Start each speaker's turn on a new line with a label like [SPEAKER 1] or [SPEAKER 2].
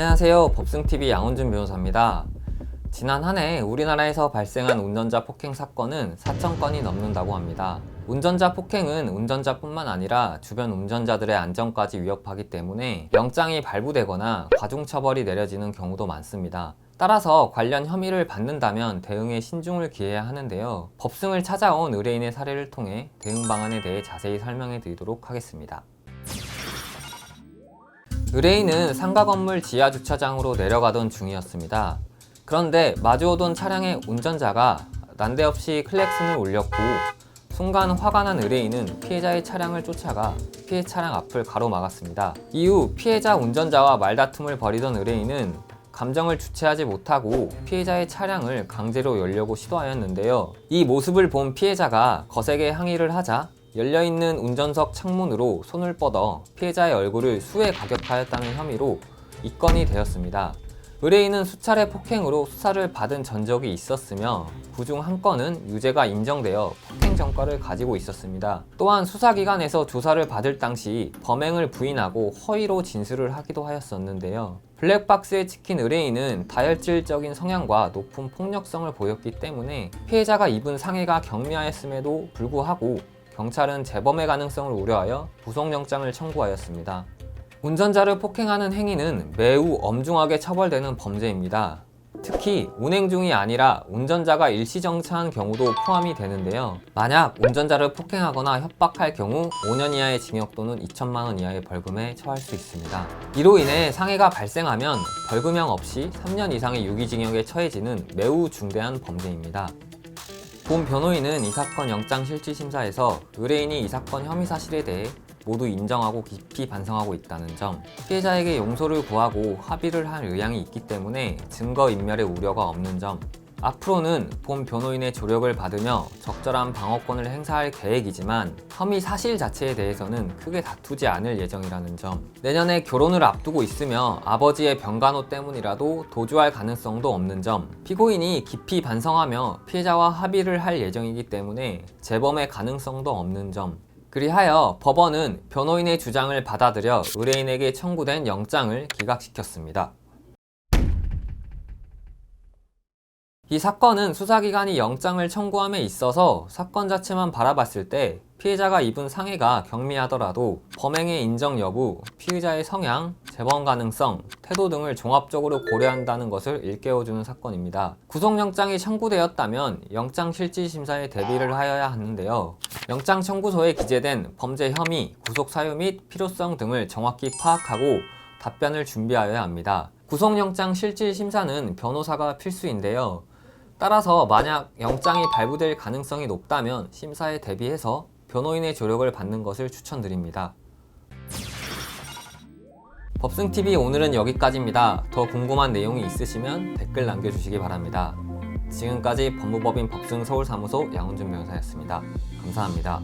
[SPEAKER 1] 안녕하세요. 법승TV 양원준 변호사입니다. 지난 한 해 우리나라에서 발생한 운전자 폭행 사건은 4,000건이 넘는다고 합니다. 운전자 폭행은 운전자뿐만 아니라 주변 운전자들의 안전까지 위협하기 때문에 영장이 발부되거나 과중처벌이 내려지는 경우도 많습니다. 따라서 관련 혐의를 받는다면 대응에 신중을 기해야 하는데요. 법승을 찾아온 의뢰인의 사례를 통해 대응 방안에 대해 자세히 설명해 드리도록 하겠습니다. 의뢰인은 상가 건물 지하 주차장으로 내려가던 중이었습니다. 그런데 마주오던 차량의 운전자가 난데없이 클렉슨을 울렸고 순간 화가 난 의뢰인은 피해자의 차량을 쫓아가 피해 차량 앞을 가로막았습니다. 이후 피해자 운전자와 말다툼을 벌이던 의뢰인은 감정을 주체하지 못하고 피해자의 차량을 강제로 열려고 시도하였는데요. 이 모습을 본 피해자가 거세게 항의를 하자 열려있는 운전석 창문으로 손을 뻗어 피해자의 얼굴을 수에 가격하였다는 혐의로 입건이 되었습니다. 의뢰인은 수차례 폭행으로 수사를 받은 전적이 있었으며 그중 한 건은 유죄가 인정되어 폭행 전과를 가지고 있었습니다. 또한 수사기관에서 조사를 받을 당시 범행을 부인하고 허위로 진술을 하기도 하였었는데요. 블랙박스에 찍힌 의뢰인은 다혈질적인 성향과 높은 폭력성을 보였기 때문에 피해자가 입은 상해가 경미하였음에도 불구하고 경찰은 재범의 가능성을 우려하여 구속영장을 청구하였습니다. 운전자를 폭행하는 행위는 매우 엄중하게 처벌되는 범죄입니다. 특히 운행 중이 아니라 운전자가 일시정차한 경우도 포함이 되는데요. 만약 운전자를 폭행하거나 협박할 경우 5년 이하의 징역 또는 2천만 원 이하의 벌금에 처할 수 있습니다. 이로 인해 상해가 발생하면 벌금형 없이 3년 이상의 유기징역에 처해지는 매우 중대한 범죄입니다. 본 변호인은 이 사건 영장 실질 심사에서 의뢰인이 이 사건 혐의 사실에 대해 모두 인정하고 깊이 반성하고 있다는 점, 피해자에게 용서를 구하고 합의를 할 의향이 있기 때문에 증거 인멸의 우려가 없는 점, 앞으로는 본 변호인의 조력을 받으며 적절한 방어권을 행사할 계획이지만 혐의 사실 자체에 대해서는 크게 다투지 않을 예정이라는 점. 내년에 결혼을 앞두고 있으며 아버지의 병간호 때문이라도 도주할 가능성도 없는 점. 피고인이 깊이 반성하며 피해자와 합의를 할 예정이기 때문에 재범의 가능성도 없는 점. 그리하여 법원은 변호인의 주장을 받아들여 의뢰인에게 청구된 영장을 기각시켰습니다. 이 사건은 수사기관이 영장을 청구함에 있어서 사건 자체만 바라봤을 때 피해자가 입은 상해가 경미하더라도 범행의 인정 여부, 피의자의 성향, 재범 가능성, 태도 등을 종합적으로 고려한다는 것을 일깨워주는 사건입니다. 구속영장이 청구되었다면 영장실질심사에 대비를 하여야 하는데요. 영장 청구서에 기재된 범죄 혐의, 구속 사유 및 필요성 등을 정확히 파악하고 답변을 준비하여야 합니다. 구속영장 실질심사는 변호사가 필수인데요. 따라서 만약 영장이 발부될 가능성이 높다면 심사에 대비해서 변호인의 조력을 받는 것을 추천드립니다. 법승TV 오늘은 여기까지입니다. 더 궁금한 내용이 있으시면 댓글 남겨주시기 바랍니다. 지금까지 법무법인 법승 서울사무소 양훈준 변호사였습니다. 감사합니다.